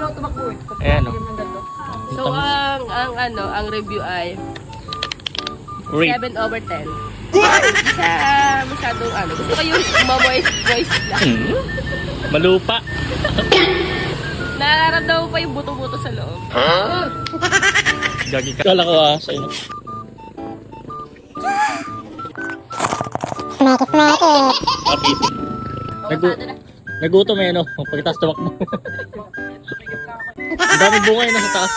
ano, tumakbo eh. Ayan, oh. no. So, ang, ang ano, ang review ay Rate. 7 over 10. What? Sa masyadong ano, gusto kayo ma-moist moist lang. Hmm? Malupa. Nararamdaman pa yung buto-buto sa loob. Ha? Huh? Gagi ka. Kala ko ah, sa'yo. Smack it, smack it. Kapit. Nagu- Nagutom eh, no? Pagkatapos tumakbo. Ang dami bungay na sa taas.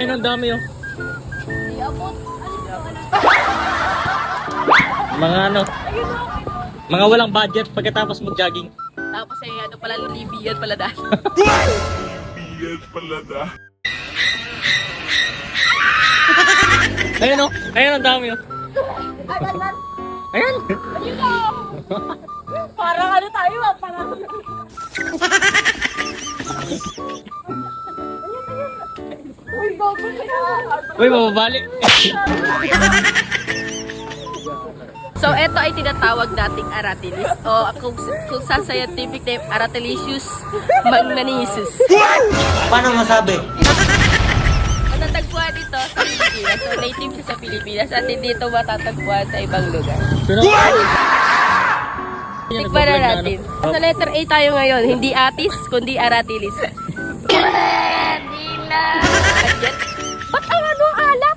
Ayun, ang dami oh. Mga ano, mga walang budget pagkatapos mag-jogging. Tapos ay ano pala, libiyan pala dahil. Ayun oh, ayun ang dami oh. Ayun. Parang ano tayo ah, parang... Uy, bago Uy, mababalik. So, ito ay tinatawag nating aratilis o kung, kung sa scientific name, Aratilicious magnanesis. Paano masabi? Pilipinas, so native siya sa Pilipinas at hindi ito matatagpuan sa ibang lugar. Sino? Tikman na natin. Sa letter A tayo ngayon, hindi atis, kundi aratilis. Pwede na! Ba't ang ano ang alak?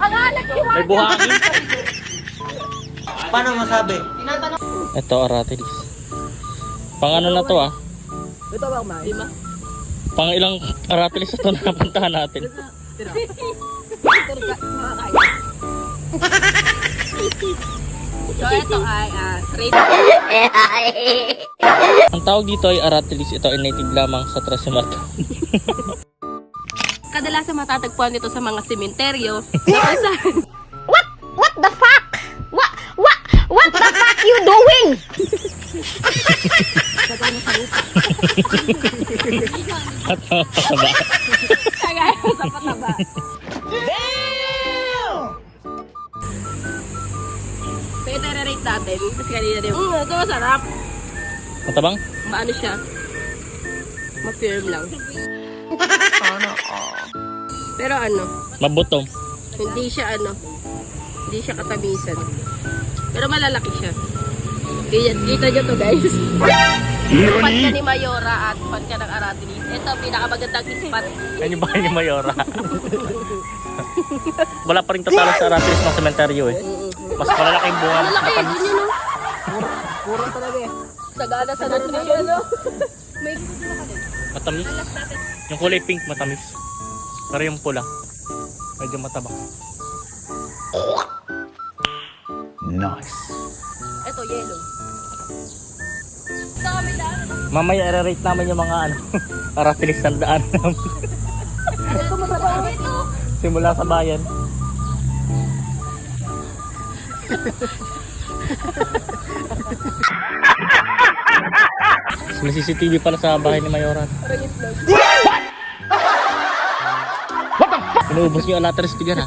ang alak yung May buhangin. Paano masabi? Ito, aratilis. Pang ano na to ah? Ito ba kumain? Lima? Pang ilang aratilis ito na napuntahan natin. So, ito ay uh, rate. Ang tawag dito ay aratilis. Ito ay native lamang sa Trasumata. Kadalasan matatagpuan nito sa mga sementeryo. saan What the fuck? What what what the fuck you doing? Pataba. kagaya sa pataba. Ito rate natin. Kasi kanina din. Mm, ito masarap. Matabang? Maano siya? Ma-firm lang. Pero ano, Mabutong. hindi siya ano, hindi siya katamisan. Pero malalaki siya. Kaya, kita nyo to guys. Fan ka ni Mayora at fan ka ng Aratilis. Ito, pinakamagandang spot. Yan yung bahay ni Mayora. Wala pa rin tatalo sa aratilis ng sementeryo eh. Mas malalaki yung bunga. Matamis. yun yun, no? Puro talaga eh. Sagana sa nutrition, no? May Matamis. Yung kulay pink matamis. Pero yung pula, medyo mataba. Ito, yellow. Mamaya i-rate namin yung mga ano, aratilis ng daan namin. Simula sa bayan. May CCTV pala sa bahay ni Mayoran. Inuubos niyo ang lateris tigan ha.